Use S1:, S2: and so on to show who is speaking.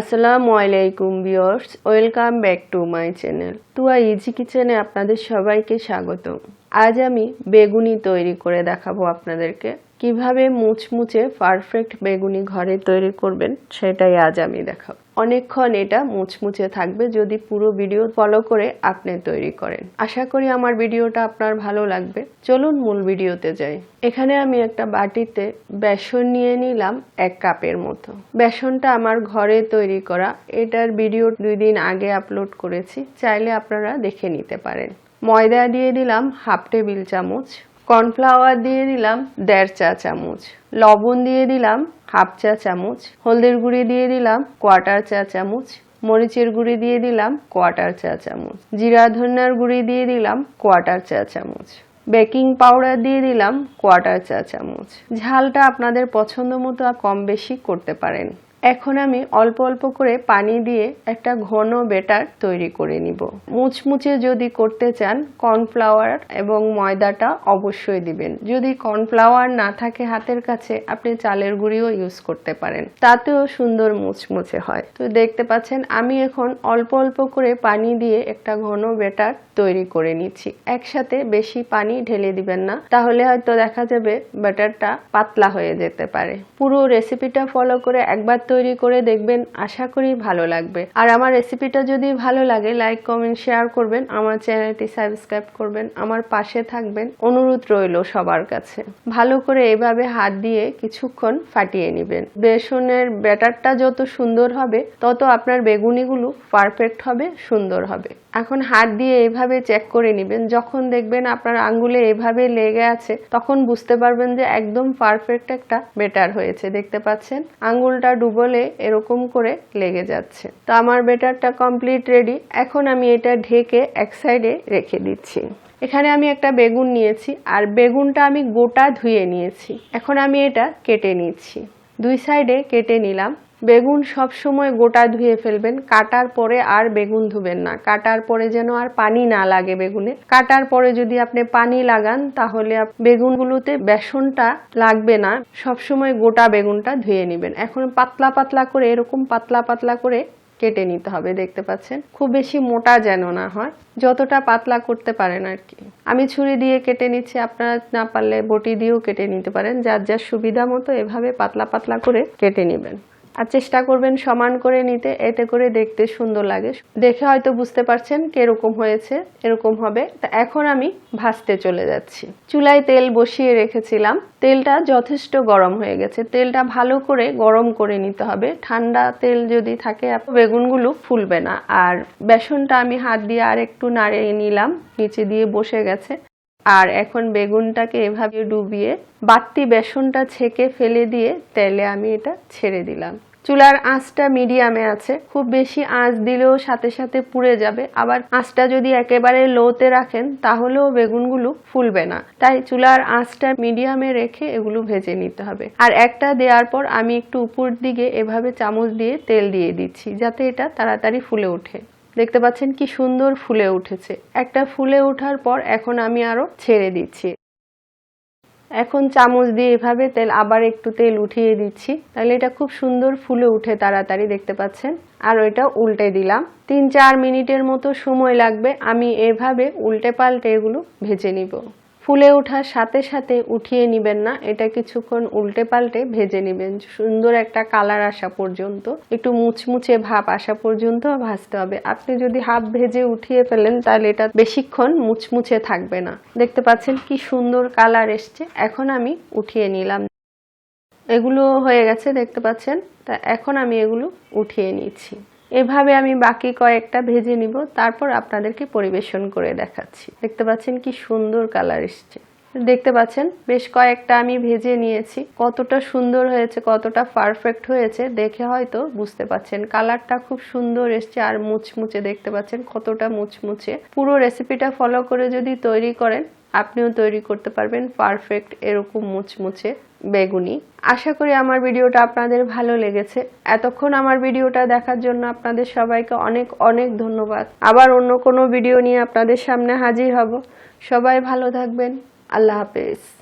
S1: আসসালামু আলাইকুম viewers, welcome back to my channel. Tua easy কিচেনে আপনাদের সবাইকে স্বাগত আজ আমি বেগুনি তৈরি করে দেখাবো আপনাদেরকে। কীভাবে মুচমুচে পারফেক্ট বেগুনি ঘরে তৈরি করবেন, সেটাই আজ আমি দেখাবো। অনেকক্ষণ এটা মুচমুচে থাকবে যদি পুরো ভিডিও ফলো করে আপনি তৈরি করেন। আশা করি আমার ভিডিওটা আপনার ভালো লাগবে। চলুন মূল ভিডিওতে যাই। এখানে আমি একটা বাটিতে বেসন নিয়ে নিলাম এক কাপের মতো। বেসনটা আমার ঘরে তৈরি করা। এটার ভিডিও দুই দিন আগে আপলোড করেছি। চাইলে আপনারা দেখে নিতে পারেন। ময়দা দিয়ে দিলাম হাফ টেবিল চামচ। কর্নফ্লাওয়ার দিয়ে দিলাম দেড় চা চামচ, লবণ দিয়ে দিলাম হাফ চা চামচ, হলদের গুঁড়ি দিয়ে দিলাম কোয়ার্টার চা চামচ, মরিচের গুঁড়ি দিয়ে দিলাম কোয়ার্টার চা চামচ, জিরা ধনিয়ার গুঁড়ি দিয়ে দিলাম কোয়ার্টার চা চামচ, বেকিং পাউডার দিয়ে দিলাম কোয়ার্টার চা চামচ। ঝালটা আপনাদের পছন্দ মতো কম বেশি করতে পারেন। এখন আমি অল্প অল্প করে পানি দিয়ে একটা ঘন বেটার তৈরি করে নিব। মুচমুচে যদি করতে চান, কর্নফ্লাওয়ার এবং ময়দাটা অবশ্যই দিবেন। যদি কর্নফ্লাওয়ার না থাকে হাতের কাছে, আপনি চালের গুঁড়িও ইউজ করতে পারেন। তাতেও সুন্দর মুচমুচে হয়। তো দেখতে পাচ্ছেন, আমি এখন অল্প অল্প করে পানি দিয়ে একটা ঘন বেটার তৈরি করে নিচ্ছি। একসাথে বেশি পানি ঢেলে দিবেন না, তাহলে হয়তো দেখা যাবে বেটারটা পাতলা হয়ে যেতে পারে। পুরো রেসিপিটা ফলো করে একবার তৈরি করে দেখবেন, আশা করি ভালো লাগবে। আর আমার রেসিপিটা যদি ভালো লাগে, লাইক, কমেন্ট, শেয়ার করবেন, আমার চ্যানেলটি সাবস্ক্রাইব করবেন, আমার পাশে থাকবেন, অনুরোধ রইল সবার কাছে। ভালো করে এভাবে হাত দিয়ে কিছুক্ষণ ফাটিয়ে নেবেন। বেসনের ব্যাটারটা যত সুন্দর হবে, তত আপনার বেগুনিগুলো পারফেক্ট হবে, সুন্দর হবে। এখন হাত দিয়ে এভাবে চেক করে নেবেন। যখন দেখবেন আপনার আঙ্গুলে এভাবে লেগে আছে, তখন বুঝতে পারবেন যে একদম পারফেক্ট একটা বেটার হয়েছে। দেখতে পাচ্ছেন? আঙ্গুলটা ডুবলে এরকম করে লেগে যাচ্ছে। তো আমার বেটারটা কমপ্লিট রেডি এখন আমি এটা ঢেকে এক সাইডে রেখে দিচ্ছি। এখানে আমি একটা বেগুন নিয়েছি, আর বেগুনটা আমি গোটা ধুয়ে নিয়েছি। এখন আমি এটা কেটে নিচ্ছি। দুই সাইডে কেটে নিলাম। বেগুন সব সময় গোটা ধুয়ে ফেলবেন। কাটার পরে আর বেগুন ধুবেন না। কাটার পরে যেন আর পানি না লাগে বেগুনে। কাটার পরে যদি আপনি পানি লাগান, তাহলে বেগুনগুলোতে বেসনটা লাগবে না। সব সময় গোটা বেগুনটা ধুয়ে নেবেন। এখন পাতলা পাতলা করে, এরকম পাতলা পাতলা করে কেটে নিতে হবে, দেখতে পাচ্ছেন? খুব বেশি মোটা যেন না হয়। যতটা পাতলা করতে পারেন আর কি। আমি ছুরি দিয়ে কেটে নিচ্ছি, আপনারা না পারলে বটি দিয়েও কেটে নিতে পারেন। যার যার সুবিধা মতো এভাবে পাতলা পাতলা করে কেটে নেবেন। আর চেষ্টা করবেন সমান করে নিতে, এতে করে দেখতে সুন্দর লাগে। দেখে হয়তো বুঝতে পারছেন কীরকম হয়েছে, এরকম হবে। তা এখন আমি ভাজতে চলে যাচ্ছি। চুলায় তেল বসিয়ে রেখেছিলাম। তেলটা যথেষ্ট গরম হয়ে গেছে। তেলটা ভালো করে গরম করে নিতে হবে। ঠান্ডা তেল যদি থাকে বেগুনগুলো ফুলবে না। আর বেসনটা আমি হাত দিয়ে আর একটু নাড়িয়ে নিলাম। নিচে দিয়ে বসে গেছে। আর এখন বেগুনটাকে এভাবে ডুবিয়ে বাড়তি বেসনটা ছেঁকে ফেলে দিয়ে তেলে আমি এটা ছেড়ে দিলাম। চুলার আঁচটা মিডিয়ামে আছে। খুব বেশি আঁচ দিলেও সাথে সাথে পুড়ে যাবে। আবার আঁচটা যদি একেবারে লোতে রাখেন, তাহলেও বেগুনগুলো ফুলবে না। তাই চুলার আঁচটা মিডিয়ামে রেখে এগুলো ভেজে নিতে হবে। আর একটা দেওয়ার পর আমি একটু উপর দিকে এভাবে চামচ দিয়ে তেল দিয়ে দিচ্ছি, যাতে এটা তাড়াতাড়ি ফুলে ওঠে। দেখতে পাচ্ছেন কি সুন্দর ফুলে উঠেছে। একটা ফুলে ওঠার পর এখন আমি আরও ছেড়ে দিচ্ছি। এখন চামচ দিয়ে এভাবে তেল আবার একটু তেল উঠিয়ে দিচ্ছি। তাহলে এটা খুব সুন্দর ফুলে উঠে তাড়াতাড়ি, দেখতে পাচ্ছেন? আর ওইটা উল্টে দিলাম। তিন চার মিনিটের মতো সময় লাগবে, আমি এভাবে উল্টে পাল্টে এগুলো ভেজে নিব। ফুলে ওঠার সাথে সাথে উঠিয়ে নিবেন না, এটা কিছুক্ষণ উল্টে পাল্টে ভেজে নিবেন। সুন্দর একটা কালার আসা পর্যন্ত, একটু মুচমুচে ভাব আসা পর্যন্ত ভাজতে হবে। আপনি যদি হাফ ভেজে উঠিয়ে ফেলেন, তাহলে এটা বেশিক্ষণ মুচমুচে থাকবে না। দেখতে পাচ্ছেন কি সুন্দর কালার এসছে। এখন আমি উঠিয়ে নিলাম। এগুলো হয়ে গেছে, দেখতে পাচ্ছেন? তা এখন আমি এগুলো উঠিয়ে নিচ্ছি। এভাবে আমি বাকি কয়েকটা ভেজে নিব, তারপর আপনাদেরকে পরিবেশন করে দেখাচ্ছি। দেখতে পাচ্ছেন কি সুন্দর কালার এসছে। দেখতে পাচ্ছেন, বেশ কয়েকটা আমি ভেজে নিয়েছি। কতটা সুন্দর হয়েছে, কতটা পারফেক্ট হয়েছে, দেখে হয়তো বুঝতে পাচ্ছেন। কালারটা খুব সুন্দর এসছে আর মুচমুচে, দেখতে পাচ্ছেন কতটা মুচমুচে। পুরো রেসিপিটা ফলো করে যদি তৈরি করেন, আপনিও তৈরি করতে পারবেন পারফেক্ট এরকম মুচমুচে। বেগুনি। আশা করি আমার ভিডিওটা আপনাদের ভালো লেগেছে। এতক্ষণ আমার ভিডিওটা দেখার জন্য আপনাদের সবাইকে অনেক অনেক ধন্যবাদ। আবার অন্য কোনো ভিডিও নিয়ে আপনাদের সামনে হাজির হব। সবাই ভালো থাকবেন। আল্লাহ হাফেজ।